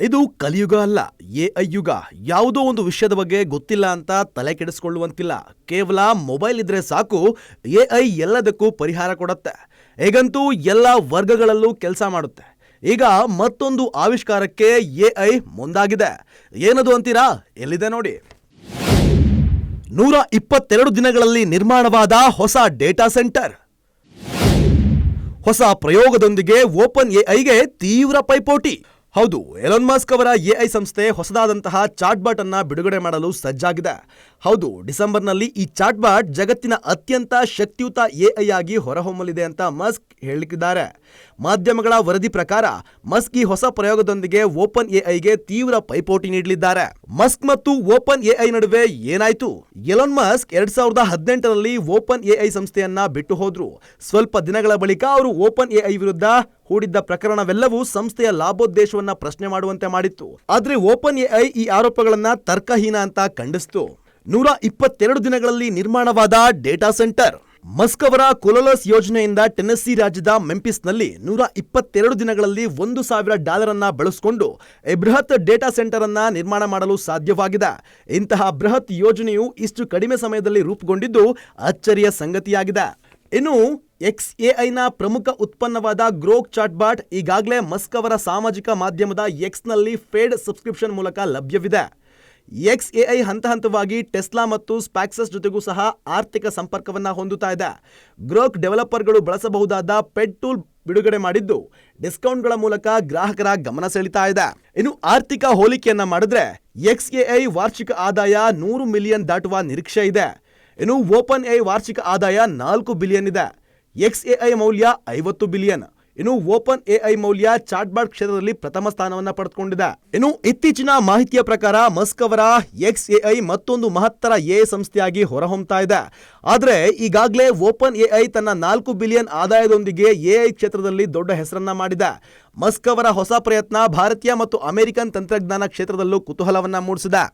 ಇದು ಕಲಿಯುಗ ಅಲ್ಲ, ಎ ಯುಗ. ಯಾವುದೋ ಒಂದು ವಿಷಯದ ಬಗ್ಗೆ ಗೊತ್ತಿಲ್ಲ ಅಂತ ತಲೆ ಕೆಡಿಸ್ಕೊಳ್ಳುವಂತಿಲ್ಲ. ಕೇವಲ ಮೊಬೈಲ್ ಇದ್ರೆ ಸಾಕು, ಎ ಐ ಎಲ್ಲದಕ್ಕೂ ಪರಿಹಾರ ಕೊಡುತ್ತೆ. ಹೇಗಂತೂ ಎಲ್ಲ ವರ್ಗಗಳಲ್ಲೂ ಕೆಲಸ ಮಾಡುತ್ತೆ. ಈಗ ಮತ್ತೊಂದು ಆವಿಷ್ಕಾರಕ್ಕೆ ಎ ಐ ಮುಂದಾಗಿದೆ. ಏನದು ಅಂತೀರಾ? ಎಲ್ಲಿದೆ ನೋಡಿ. ನೂರ ಇಪ್ಪತ್ತೆರಡು ದಿನಗಳಲ್ಲಿ ನಿರ್ಮಾಣವಾದ ಹೊಸ ಡೇಟಾ ಸೆಂಟರ್. ಹೊಸ ಪ್ರಯೋಗದೊಂದಿಗೆ ಓಪನ್ ಎಐಗೆ ತೀವ್ರ ಪೈಪೋಟಿ. ಹೌದು ಎಲೋನ್ ಮಾಸ್ಕ್ ಅವರ ಎಐ ಸಂಸ್ಥೆ ಹೊಸದಾದಂತಹ ಚಾಟ್ಬಾಟ್ ಅನ್ನ ಬಿಡುಗಡೆ ಮಾಡಲು ಸಜ್ಜಾಗಿದೆ. ಹೌದು, ಡಿಸೆಂಬರ್ನಲ್ಲಿ ಈ ಚಾಟ್ಬಾಟ್ ಜಗತ್ತಿನ ಅತ್ಯಂತ ಶಕ್ತಿಯುತ ಎಐ ಆಗಿ ಹೊರಹೊಮ್ಮಲಿದೆ ಅಂತ ಮಸ್ಕ್ ಹೇಳಿದ್ದಾರೆ. ಮಾಧ್ಯಮಗಳ ವರದಿ ಪ್ರಕಾರ ಮಸ್ಕ್ ಈ ಹೊಸ ಪ್ರಯೋಗದೊಂದಿಗೆ ಓಪನ್ ಎಐಗೆ ತೀವ್ರ ಪೈಪೋಟಿ ನೀಡಲಿದ್ದಾರೆ. ಮಸ್ಕ್ ಮತ್ತು ಓಪನ್ ಎಐ ನಡುವೆ ಏನಾಯ್ತು? ಎಲೋನ್ ಮಸ್ಕ್ ಎರಡ್ ಸಾವಿರದ ಹದಿನೆಂಟರಲ್ಲಿ ಓಪನ್ ಎಐ ಸಂಸ್ಥೆಯನ್ನ ಬಿಟ್ಟು ಹೋದ್ರು. ಸ್ವಲ್ಪ ದಿನಗಳ ಬಳಿಕ ಅವರು ಓಪನ್ ಎಐ ವಿರುದ್ಧ ಹೂಡಿದ್ದ ಪ್ರಕರಣವೆಲ್ಲವೂ ಸಂಸ್ಥೆಯ ಲಾಭೋದ್ದೇಶವನ್ನ ಪ್ರಶ್ನೆ ಮಾಡುವಂತೆ ಮಾಡಿತ್ತು. ಆದ್ರೆ ಓಪನ್ ಎಐ ಈ ಆರೋಪಗಳನ್ನ ತರ್ಕಹೀನ ಅಂತ ಖಂಡಿಸ್ತು. ನೂರ ಇಪ್ಪತ್ತೆರಡು ದಿನಗಳಲ್ಲಿ ನಿರ್ಮಾಣವಾದ ಡೇಟಾ ಸೆಂಟರ್. ಮಸ್ಕ್ ಅವರ ಕೊಲೊಲಸ್ ಯೋಜನೆಯಿಂದ ಟೆನೆಸ್ಸಿ ರಾಜ್ಯದ ಮೆಂಪಿಸ್ನಲ್ಲಿ ನೂರ ಇಪ್ಪತ್ತೆರಡು ದಿನಗಳಲ್ಲಿ ಒಂದು ಸಾವಿರ ಡಾಲರ್ ಅನ್ನ ಬಳಸಿಕೊಂಡು ಬೃಹತ್ ಡೇಟಾ ಸೆಂಟರ್ ಅನ್ನ ನಿರ್ಮಾಣ ಮಾಡಲು ಸಾಧ್ಯವಾಗಿದೆ. ಇಂತಹ ಬೃಹತ್ ಯೋಜನೆಯು ಇಷ್ಟು ಕಡಿಮೆ ಸಮಯದಲ್ಲಿ ರೂಪುಗೊಂಡಿದ್ದು ಅಚ್ಚರಿಯ ಸಂಗತಿಯಾಗಿದೆ. ಇನ್ನು ಎಕ್ಸ್ ಎಐನ ಪ್ರಮುಖ ಉತ್ಪನ್ನವಾದ ಗ್ರೋಕ್ ಚಾಟ್ಬಾಟ್ ಈಗಾಗಲೇ ಮಸ್ಕ್ ಅವರ ಸಾಮಾಜಿಕ ಮಾಧ್ಯಮದ ಎಕ್ಸ್ನಲ್ಲಿ ಫೇಡ್ ಸಬ್ಸ್ಕ್ರಿಪ್ಷನ್ ಮೂಲಕ ಲಭ್ಯವಿದೆ. ಎಕ್ಸ್ ಎಐ ಹಂತ ಹಂತವಾಗಿ ಟೆಸ್ಲಾ ಮತ್ತು ಸ್ಪ್ಯಾಕ್ಸಸ್ ಜೊತೆಗೂ ಸಹ ಆರ್ಥಿಕ ಸಂಪರ್ಕವನ್ನು ಹೊಂದುತ್ತಾ ಇದೆ. ಗ್ರೋಕ್ ಡೆವಲಪರ್ಗಳು ಬಳಸಬಹುದಾದ ಪೆಡ್ ಟೂಲ್ ಬಿಡುಗಡೆ ಮಾಡಿದ್ದು ಡಿಸ್ಕೌಂಟ್ಗಳ ಮೂಲಕ ಗ್ರಾಹಕರ ಗಮನ ಸೆಳೀತಾ ಇದೆ. ಇನ್ನು ಆರ್ಥಿಕ ಹೋಲಿಕೆಯನ್ನ ಮಾಡಿದ್ರೆ ಎಕ್ಸ್ ಎಐ ವಾರ್ಷಿಕ ಆದಾಯ ನೂರು ಮಿಲಿಯನ್ ದಾಟುವ ನಿರೀಕ್ಷೆ ಇದೆ. ಇನ್ನು ಓಪನ್ ಎಐ ವಾರ್ಷಿಕ ಆದಾಯ ನಾಲ್ಕು ಬಿಲಿಯನ್ ಇದೆ. ಎಕ್ಸ್ ಎಐ ಮೌಲ್ಯ ಐವತ್ತು ಬಿಲಿಯನ್. ಇನ್ನು ಓಪನ್ ಎಐ ಮೌಲ್ಯ ಚಾಟ್ಬಾಟ್ ಕ್ಷೇತ್ರದಲ್ಲಿ ಪ್ರಥಮ ಸ್ಥಾನವನ್ನು ಪಡೆದುಕೊಂಡಿದೆ. ಇನ್ನು ಇತ್ತೀಚಿನ ಮಾಹಿತಿಯ ಪ್ರಕಾರ ಮಸ್ಕ್ ಅವರ ಎಕ್ಸ್ ಎಐ ಮತ್ತೊಂದು ಮಹತ್ತರ ಎ ಸಂಸ್ಥೆಯಾಗಿ ಹೊರಹೊಮ್ತಾ ಇದೆ. ಆದರೆ ಈಗಾಗಲೇ ಓಪನ್ ಎಐ ತನ್ನ ನಾಲ್ಕು ಬಿಲಿಯನ್ ಆದಾಯದೊಂದಿಗೆ ಎಐ ಕ್ಷೇತ್ರದಲ್ಲಿ ದೊಡ್ಡ ಹೆಸರನ್ನ ಮಾಡಿದೆ. ಮಸ್ಕ್ ಅವರ ಹೊಸ ಪ್ರಯತ್ನ ಭಾರತೀಯ ಮತ್ತು ಅಮೆರಿಕನ್ ತಂತ್ರಜ್ಞಾನ ಕ್ಷೇತ್ರದಲ್ಲೂ ಕುತೂಹಲವನ್ನ ಮೂಡಿಸಿದೆ.